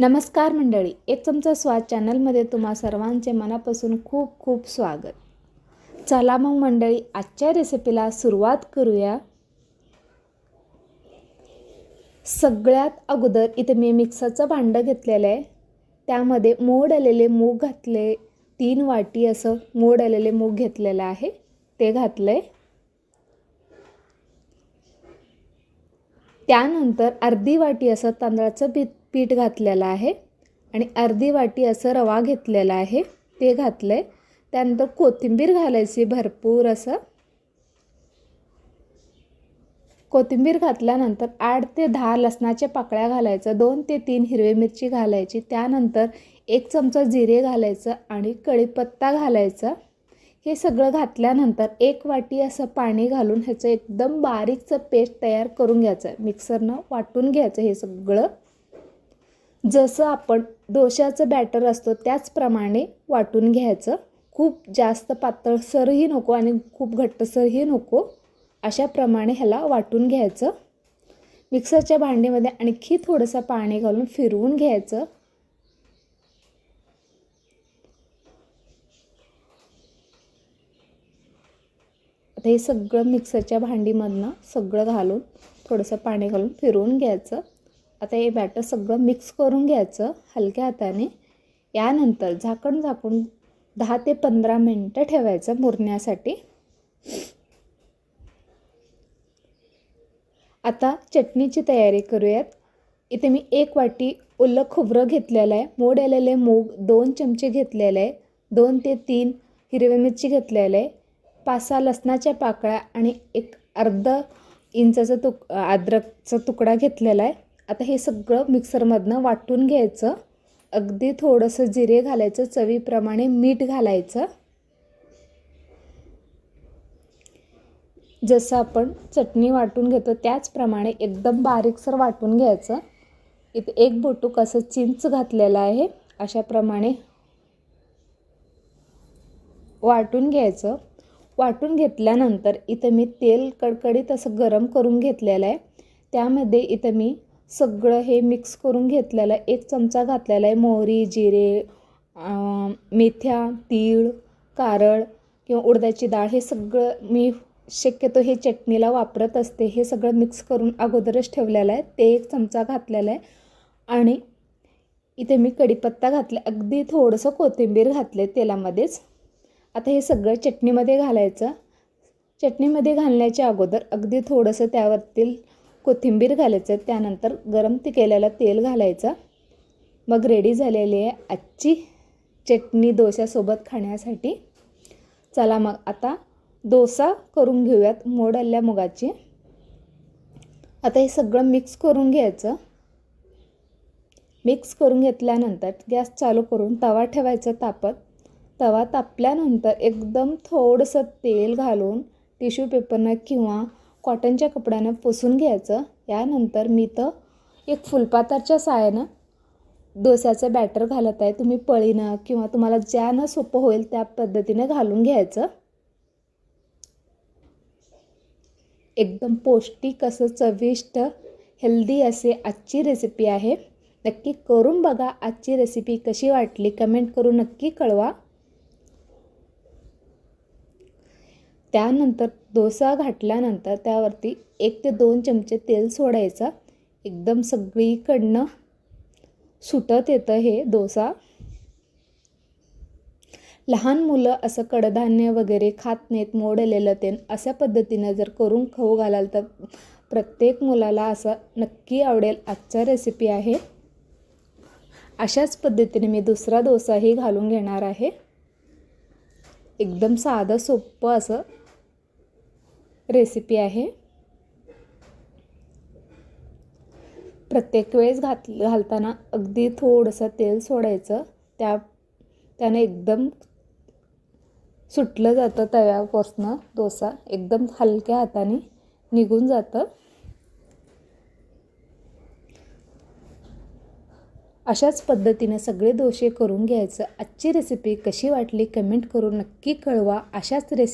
नमस्कार मंडळी एक चमचा स्वाद चॅनलमध्ये तुम्हा सर्वांचे मनापासून खूप खूप स्वागत. चला मग मंडळी आजच्या रेसिपीला सुरुवात करूया. सगळ्यात अगोदर इथे मी मिक्सरचं भांडं घेतलेलं आहे. त्यामध्ये मोड आलेले मूग घातले तीन वाटी असं मोड आलेले मूग घेतलेलं आहे ते घातलं आहे त्यानंतर अर्धी वाटी असं तांदळाचं भीत पीठ घातलेलं आहे आणि अर्धी वाटी असं रवा घेतलेला आहे ते घातलं आहे त्यानंतर कोथिंबीर घालायची भरपूर असं. कोथिंबीर घातल्यानंतर आठ ते दहा लसणाच्या पाकळ्या घालायचं दोन ते तीन हिरवी मिरची घालायची त्यानंतर एक चमचा जिरे घालायचं आणि कढीपत्ता घालायचा. हे सगळं घातल्यानंतर एक वाटी असं पाणी घालून ह्याचं एकदम बारीकचं पेस्ट तयार करून घ्यायचं मिक्सरनं वाटून घ्यायचं हे सगळं. जसं आपण डोशाचं बॅटर असतो त्याचप्रमाणे वाटून घ्यायचं. खूप जास्त पातळसरही नको आणि खूप घट्टसरही नको अशाप्रमाणे ह्याला वाटून घ्यायचं. मिक्सरच्या भांडीमध्ये आणखी थोडंसं पाणी घालून फिरवून घ्यायचं. आता हे सगळं मिक्सरच्या भांडीमधनं सगळं घालून थोडंसं पाणी घालून फिरवून घ्यायचं. आता हे बॅटर सगळं मिक्स करून घ्यायचं हलक्या हाताने. यानंतर झाकण झाकून दहा ते पंधरा मिनटं ठेवायचं मुरण्यासाठी. आता चटणीची तयारी करूयात. इथे मी एक वाटी ओलं खोबरं घेतलेलं आहे. मोड आलेले मूग दोन चमचे घेतलेले आहे. दोन ते तीन हिरवी मिरची घेतलेलं आहे. पाच सहा लसणाच्या पाकळ्या आणि एक अर्ध इंचाचा तुक अद्रकचा तुकडा घेतलेला आहे. आता हे सगळं मिक्सरमधनं वाटून घ्यायचं. अगदी थोडंसं जिरे घालायचं चवीप्रमाणे मीठ घालायचं. जसं आपण चटणी वाटून घेतो त्याचप्रमाणे एकदम बारीकसर वाटून घ्यायचं. इथे एक बोटूक असं चिंच घातलेलं आहे अशाप्रमाणे वाटून घ्यायचं. वाटून घेतल्यानंतर इथं मी तेल कडकडीत असं गरम करून घेतलेलं आहे. त्यामध्ये इथं मी सगळं हे मिक्स करून घेतलेलं आहे. एक चमचा घातलेला आहे मोहरी जिरे मेथ्या तीळ कारळ किंवा उडदाची डाळ. हे सगळं मी शक्यतो हे चटणीला वापरत असते. हे सगळं मिक्स करून अगोदरच ठेवलेलं आहे. ते एक चमचा घातलेला आहे. आणि इथे मी कढीपत्ता घातला. अगदी थोडंसं कोथिंबीर घातले तेलामध्येच. आता हे सगळं चटणीमध्ये घालायचं. चटणीमध्ये घालण्याच्या अगोदर अगदी थोडंसं त्यावरतील कोथिंबीर घालायचं त्यानंतर गरम ते केलेलं तेल घालायचं. मग रेडी झालेली आहे आजची चटणी डोश्यासोबत खाण्यासाठी. चला मग आता डोसा करून घेऊयात मोड आल्या मुगाची. आता हे सगळं मिक्स करून घ्यायचं. मिक्स करून घेतल्यानंतर गॅस चालू करून तवा ठेवायचा तापत. तवा तापल्यानंतर एकदम थोडंसं तेल घालून टिश्यू पेपरनं किंवा कॉटनच्या कपड्यानं पुसून घ्यायचं. यानंतर मी तर एक फुलपाताच्या साहाय्यानं डोस्याचं बॅटर घालत आहे. तुम्ही पळीनं किंवा तुम्हाला ज्यानं सोपं होईल त्या पद्धतीनं घालून घ्यायचं. एकदम पौष्टिक असं चविष्ट हेल्दी असे आजची रेसिपी आहे. नक्की करून बघा आजची रेसिपी कशी वाटली. कमेंट करून नक्की कळवा. त्यानंतर डोसा घातल्यानंतर त्यावरती एक ते दोन चमचे तेल सोडायचं. एकदम सगळीकडनं सुटत येतं हे डोसा. लहान मुलं असं कडधान्य वगैरे खात नाहीत मोडलेलं ते अशा पद्धतीनं जर करून खाऊ घालाल तर प्रत्येक मुलाला असं नक्की आवडेल. आजचा रेसिपी आहे. अशाच पद्धतीने मी दुसरा डोसाही घालून घेणार आहे. एकदम साधं सोपं असं रेसिपी आहे. प्रत्येक वेळेस घात घालताना अगदी थोडंसं तेल सोडायचं. त्या त्याने एकदम सुटलं जातं तव्यापासनं डोसा. एकदम हलक्या हाताने निघून जातं. अशाच पद्धतीने सगळे दोषे करून घ्यायचं. आजची रेसिपी कशी वाटली? कमेंट करून नक्की कळवा. अशाच रेसिपी